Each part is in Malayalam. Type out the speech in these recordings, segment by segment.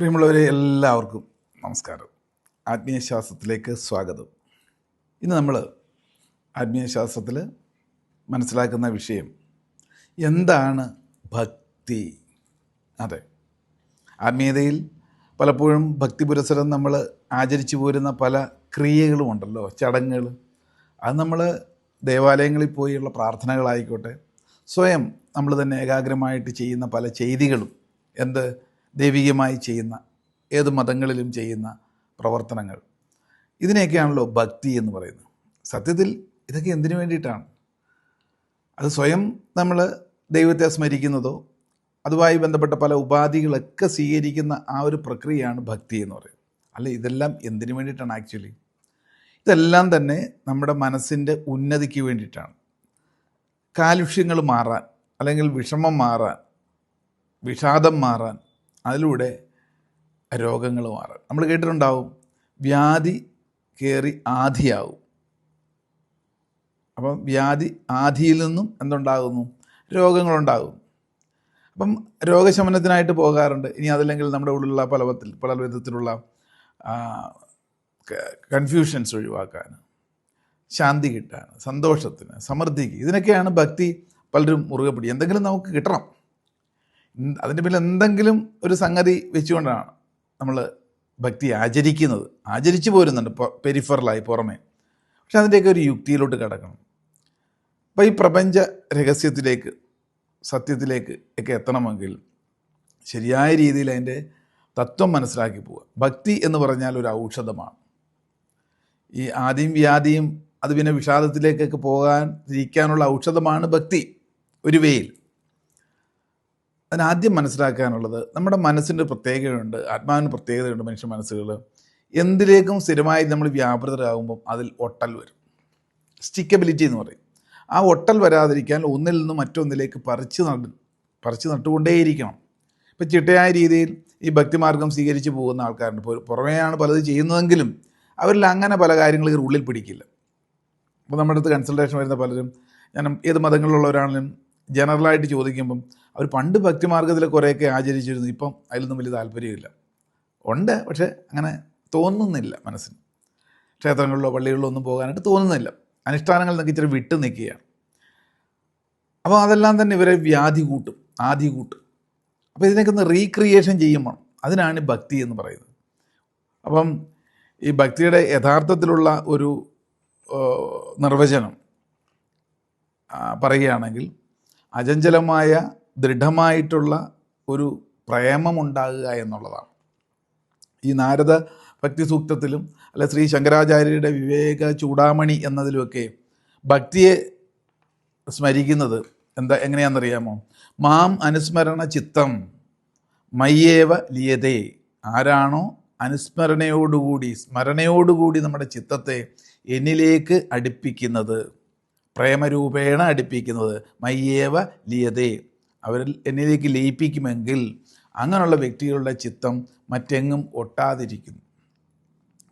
പ്രിയമുള്ളവരെ എല്ലാവർക്കും നമസ്കാരം. ആത്മീയശാസ്ത്രത്തിലേക്ക് സ്വാഗതം. ഇന്ന് നമ്മൾ ആത്മീയശാസ്ത്രത്തിൽ മനസ്സിലാക്കുന്ന വിഷയം എന്താണ് ഭക്തി? അതെ. ആത്മീയതയിൽ പലപ്പോഴും ഭക്തി പുരസരം നമ്മൾ ആചരിച്ചു പോരുന്ന പല ക്രിയകളുമുണ്ടല്ലോ ചടങ്ങുകൾ. അത് നമ്മൾ ദേവാലയങ്ങളിൽ പോയുള്ള പ്രാർത്ഥനകളായിക്കോട്ടെ സ്വയം നമ്മൾ തന്നെ ഏകാഗ്രമായിട്ട് ചെയ്യുന്ന പല ചെയ്തികളും. എന്ത്? ദൈവികമായി ചെയ്യുന്ന ഏത് മതങ്ങളിലും ചെയ്യുന്ന പ്രവർത്തനങ്ങൾ. ഇതിനെയൊക്കെയാണല്ലോ ഭക്തി എന്ന് പറയുന്നത്. സത്യത്തിൽ ഇതൊക്കെ എന്തിനു വേണ്ടിയിട്ടാണ്? അത് സ്വയം നമ്മൾ ദൈവത്തെ സ്മരിക്കുന്നതോ അതുമായി ബന്ധപ്പെട്ട പല ഉപാധികളൊക്കെ സ്വീകരിക്കുന്ന ആ ഒരു പ്രക്രിയയാണ് ഭക്തി എന്ന് പറയുന്നത്. അല്ല? ഇതെല്ലാം എന്തിനു വേണ്ടിയിട്ടാണ് ആക്ച്വലി? ഇതെല്ലാം തന്നെ നമ്മുടെ മനസ്സിന്റെ ഉന്നതിക്ക് വേണ്ടിയിട്ടാണ്. കാലുഷ്യങ്ങൾ മാറാൻ അല്ലെങ്കിൽ വിഷമം മാറാൻ വിഷാദം മാറാൻ അതിലൂടെ രോഗങ്ങൾ മാറും. നമ്മൾ കേട്ടിട്ടുണ്ടാവും വ്യാധി കയറി ആധിയാവും. അപ്പം വ്യാധി ആധിയിൽ നിന്നും എന്തുണ്ടാകുന്നു? രോഗങ്ങളുണ്ടാകും. അപ്പം രോഗശമനത്തിനായിട്ട് പോകാറുണ്ട്. ഇനി അതല്ലെങ്കിൽ നമ്മുടെ ഉള്ളിലുള്ള പല വിധത്തിൽ പല വിധത്തിലുള്ള കൺഫ്യൂഷൻസ് ഒഴിവാക്കാൻ ശാന്തി കിട്ടാൻ സന്തോഷത്തിന് സമൃദ്ധിക്ക് ഇതിനൊക്കെയാണ് ഭക്തി പലരും മുറുകെ പിടി എന്തെങ്കിലും നമുക്ക് കിട്ടണം. അതിന്റെ പിന്നിൽ എന്തെങ്കിലും ഒരു സംഗതി വെച്ചുകൊണ്ടാണ് നമ്മൾ ഭക്തി ആചരിക്കുന്നത്. ആചരിച്ചു പോരുന്നുണ്ട് പെരിഫറലായി പുറമേ. പക്ഷെ അതിന്റെയൊക്കെ ഒരു യുക്തിയിലോട്ട് കിടക്കണം. അപ്പോൾ ഈ പ്രപഞ്ച രഹസ്യത്തിലേക്ക് സത്യത്തിലേക്ക് ഒക്കെ എത്തണമെങ്കിൽ ശരിയായ രീതിയിൽ അതിന്റെ തത്വം മനസ്സിലാക്കി പോവുക. ഭക്തി എന്ന് പറഞ്ഞാൽ ഒരു ഔഷധമാണ്. ഈ ആദ്യം വ്യാധിയും അത് പിന്നെ വിഷാദത്തിലേക്കൊക്കെ പോകാൻ ഇരിക്കാനുള്ള ഔഷധമാണ് ഭക്തി. ഒരു വേയിൽ. അതിനാദ്യം മനസ്സിലാക്കാനുള്ളത് നമ്മുടെ മനസ്സിന്റെ പ്രത്യേകതയുണ്ട്. ആത്മാവിന് പ്രത്യേകതയുണ്ട് മനുഷ്യ മനസ്സുകൾ. എന്തിലേക്കും സ്ഥിരമായി നമ്മൾ വ്യാപൃതരാകുമ്പം അതിൽ ഒട്ടൽ വരും. സ്റ്റിക്കബിലിറ്റി എന്ന് പറയും. ആ ഒട്ടൽ വരാതിരിക്കാൻ ഒന്നിൽ നിന്ന് മറ്റൊന്നിലേക്ക് പറിച്ച് നട പറിച്ച് നട്ടുകൊണ്ടേയിരിക്കണം. ഇപ്പം ചിട്ടയായ രീതിയിൽ ഈ ഭക്തിമാർഗം സ്വീകരിച്ച് പോകുന്ന ആൾക്കാരുണ്ട്. പുറമേയാണ് പലത് ചെയ്യുന്നതെങ്കിലും അവരിൽ അങ്ങനെ പല കാര്യങ്ങളും ഇവർ ഉള്ളിൽ പിടിക്കില്ല. അപ്പോൾ നമ്മുടെ അടുത്ത് കൺസൾട്ടേഷൻ വരുന്ന പലരും ഞാൻ ഏത് മതങ്ങളിലുള്ളവരാണെങ്കിലും ജനറലായിട്ട് ചോദിക്കുമ്പം അവർ പണ്ട് ഭക്തിമാർഗത്തിൽ കുറേയൊക്കെ ആചരിച്ചിരുന്നു. ഇപ്പം അതിലൊന്നും വലിയ താല്പര്യമില്ല. ഉണ്ട് പക്ഷേ അങ്ങനെ തോന്നുന്നില്ല മനസ്സിന്. ക്ഷേത്രങ്ങളിലോ പള്ളികളിലോ ഒന്നും പോകാനായിട്ട് തോന്നുന്നില്ല. അനുഷ്ഠാനങ്ങളിൽ നിന്നൊക്കെ ഇച്ചിരി വിട്ട് നിൽക്കുകയാണ്. അപ്പോൾ അതെല്ലാം തന്നെ ഇവരെ വ്യാധി കൂട്ടും ആദി കൂട്ടും. അപ്പോൾ ഇതിനൊക്കെ ഒന്ന് റീക്രിയേഷൻ ചെയ്യുമ്പോൾ അതിനാണ് ഭക്തി എന്ന് പറയുന്നത്. അപ്പം ഈ ഭക്തിയുടെ യഥാർത്ഥത്തിലുള്ള ഒരു നിർവചനം പറയുകയാണെങ്കിൽ അചഞ്ചലമായ ദൃഢമായിട്ടുള്ള ഒരു പ്രേമമുണ്ടാകുക എന്നുള്ളതാണ്. ഈ നാരദ ഭക്തി സൂക്തത്തിലും അല്ലെ ശ്രീ ശങ്കരാചാര്യരുടെ വിവേക ചൂടാമണി എന്നതിലുമൊക്കെ ഭക്തിയെ സ്മരിക്കുന്നത് എന്താ എങ്ങനെയാണെന്നറിയാമോ? മാം അനുസ്മരണ ചിത്തം മയ്യേവ ലിയതേ. ആരാണോ അനുസ്മരണയോടുകൂടി സ്മരണയോടുകൂടി നമ്മുടെ ചിത്തത്തെ എന്നിലേക്ക് അടുപ്പിക്കുന്നത് പ്രേമരൂപേണ അടുപ്പിക്കുന്നത് മയ്യേവ ലിയതേ. അവരിൽ എന്നിലേക്ക് ലയിപ്പിക്കുമെങ്കിൽ അങ്ങനെയുള്ള വ്യക്തികളുടെ ചിത്തം മറ്റെങ്ങും ഒട്ടാതിരിക്കുന്നു.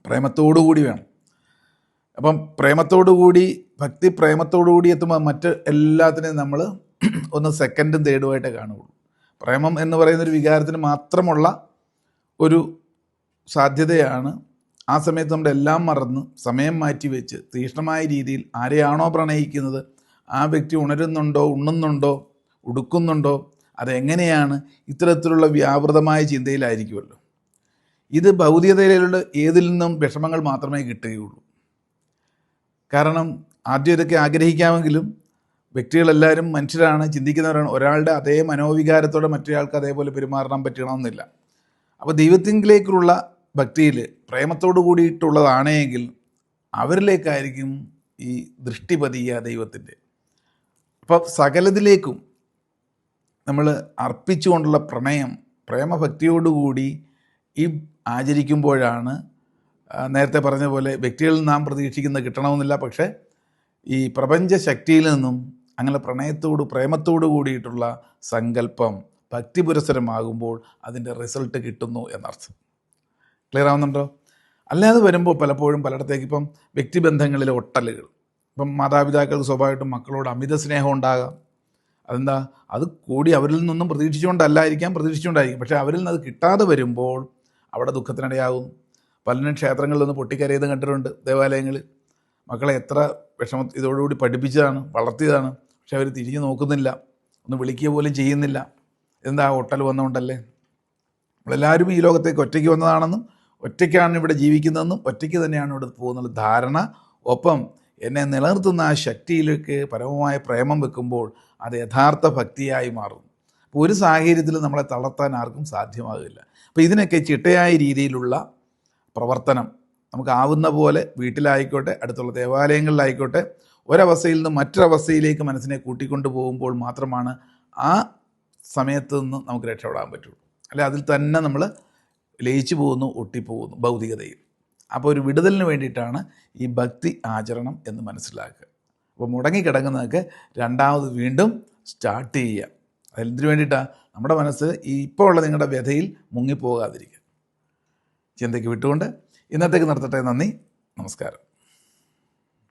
പ്രേമത്തോടുകൂടി വേണം. അപ്പം പ്രേമത്തോടുകൂടി ഭക്തി പ്രേമത്തോടുകൂടി എത്തുമ്പോൾ മറ്റ് എല്ലാത്തിനെയും നമ്മൾ ഒന്ന് സെക്കൻഡും തേർഡുമായിട്ടേ കാണുകയുള്ളൂ. പ്രേമം എന്ന് പറയുന്ന ഒരു വികാരത്തിന് മാത്രമുള്ള ഒരു സാധ്യതയാണ് ആ സമയത്ത് നമ്മുടെ എല്ലാം മറന്ന് സമയം മാറ്റി വെച്ച് തീക്ഷ്ണമായ രീതിയിൽ ആരെയാണോ പ്രണയിക്കുന്നത് ആ വ്യക്തി ഉണരുന്നുണ്ടോ ഉണ്ണുന്നുണ്ടോ ഉടുക്കുന്നുണ്ടോ? അതെങ്ങനെയാണ്? ഇത്തരത്തിലുള്ള വ്യാപൃതമായ ചിന്തയിലായിരിക്കുമല്ലോ. ഇത് ഭൗതികതയിലുള്ള ഏതിൽ നിന്നും വിഷമങ്ങൾ മാത്രമേ കിട്ടുകയുള്ളൂ. കാരണം ആദ്യം ഇതൊക്കെ ആഗ്രഹിക്കാമെങ്കിലും വ്യക്തികളെല്ലാവരും മനുഷ്യരാണ് ചിന്തിക്കുന്നവരാണ്. ഒരാളുടെ അതേ മനോവികാരത്തോടെ മറ്റൊരാൾക്ക് അതേപോലെ പെരുമാറാൻ പറ്റണമെന്നില്ല. അപ്പോൾ ദൈവത്തിങ്കിലേക്കുള്ള ഭക്തിയിൽ പ്രേമത്തോടു കൂടിയിട്ടുള്ളതാണെങ്കിൽ അവരിലേക്കായിരിക്കും ഈ ദൃഷ്ടി പതിയുക ദൈവത്തിന്റെ. അപ്പോൾ സകലതിലേക്കും നമ്മൾ അർപ്പിച്ചുകൊണ്ടുള്ള പ്രണയം പ്രേമഭക്തിയോടുകൂടി ഈ ആചരിക്കുമ്പോഴാണ് നേരത്തെ പറഞ്ഞ പോലെ വ്യക്തികളിൽ നാം പ്രതീക്ഷിക്കുന്നത് കിട്ടണമെന്നില്ല. പക്ഷേ ഈ പ്രപഞ്ച ശക്തിയിൽ നിന്നും അങ്ങനെ പ്രണയത്തോട് പ്രേമത്തോടു കൂടിയിട്ടുള്ള സങ്കല്പം ഭക്തി പുരസരമാകുമ്പോൾ അതിന്റെ റിസൾട്ട് കിട്ടുന്നു എന്നർത്ഥം. ക്ലിയർ ആവുന്നുണ്ടോ അല്ലാതെ വരുമ്പോൾ പലപ്പോഴും പലയിടത്തേക്ക് ഇപ്പം വ്യക്തിബന്ധങ്ങളിലെ ഒട്ടലുകൾ. ഇപ്പം മാതാപിതാക്കൾക്ക് സ്വാഭാവികമായിട്ടും മക്കളോട് അമിത സ്നേഹം ഉണ്ടാകാം. അതെന്താ? അത് കൂടി അവരിൽ നിന്നൊന്നും പ്രതീക്ഷിച്ചുകൊണ്ടല്ലായിരിക്കാം പ്രതീക്ഷിച്ചുകൊണ്ടായിരിക്കും. പക്ഷേ അവരിൽ നിന്ന് അത് കിട്ടാതെ വരുമ്പോൾ അവിടെ ദുഃഖത്തിനിടയാകുന്നു പലരും ക്ഷേത്രങ്ങളിൽ നിന്ന് പൊട്ടിക്കരയത് കണ്ടിട്ടുണ്ട് ദേവാലയങ്ങളിൽ. മക്കളെ എത്ര വിഷമ ഇതോടുകൂടി പഠിപ്പിച്ചതാണ് വളർത്തിയതാണ്. പക്ഷെ അവർ തിരിഞ്ഞു നോക്കുന്നില്ല ഒന്ന് വിളിക്കുക പോലും ചെയ്യുന്നില്ല. എന്താ ഹോട്ടൽ വന്നുകൊണ്ടല്ലേ നമ്മളെല്ലാവരും ഈ ലോകത്തേക്ക് ഒറ്റയ്ക്ക് വന്നതാണെന്നും ഒറ്റയ്ക്കാണ് ഇവിടെ ജീവിക്കുന്നതെന്നും ഒറ്റയ്ക്ക് തന്നെയാണ് ഇവിടെ പോകുന്നുള്ള ധാരണ. ഒപ്പം എന്നെ നിലനിർത്തുന്ന ആ ശക്തിയിലേക്ക് പരമമായ പ്രേമം വെക്കുമ്പോൾ അത് യഥാർത്ഥ ഭക്തിയായി മാറും. അപ്പോൾ ഒരു സാഹചര്യത്തിൽ നമ്മളെ തളർത്താൻ ആർക്കും സാധ്യമാകില്ല. അപ്പോൾ ഇതിനൊക്കെ ചിട്ടയായ രീതിയിലുള്ള പ്രവർത്തനം നമുക്കാവുന്ന പോലെ വീട്ടിലായിക്കോട്ടെ അടുത്തുള്ള ദേവാലയങ്ങളിലായിക്കോട്ടെ ഒരവസ്ഥയിൽ നിന്ന് മറ്റൊരവസ്ഥയിലേക്ക് മനസ്സിനെ കൂട്ടിക്കൊണ്ടു പോകുമ്പോൾ മാത്രമാണ് ആ സമയത്ത് നിന്ന് നമുക്ക് രക്ഷപ്പെടാൻ പറ്റുള്ളൂ അല്ലെ അതിൽ തന്നെ നമ്മൾ ലയിച്ചു പോകുന്നു ഒട്ടിപ്പോകുന്നു ഭൗതികതയിൽ. അപ്പോൾ ഒരു വിടുതലിന് വേണ്ടിയിട്ടാണ് ഈ ഭക്തി ആചരണം എന്ന് മനസ്സിലാക്കുക. അപ്പോൾ മുടങ്ങിക്കിടങ്ങുന്നതൊക്കെ രണ്ടാമത് വീണ്ടും സ്റ്റാർട്ട് ചെയ്യുക. അതിലെന്തിനു വേണ്ടിയിട്ടാണ് നമ്മുടെ മനസ്സ് ഈ ഇപ്പോൾ ഉള്ള നിങ്ങളുടെ വ്യഥയിൽ മുങ്ങിപ്പോകാതിരിക്കുക. ചിന്തയ്ക്ക് വിട്ടുകൊണ്ട് ഇന്നത്തേക്ക് നിർത്തട്ടെ. നന്ദി. നമസ്കാരം.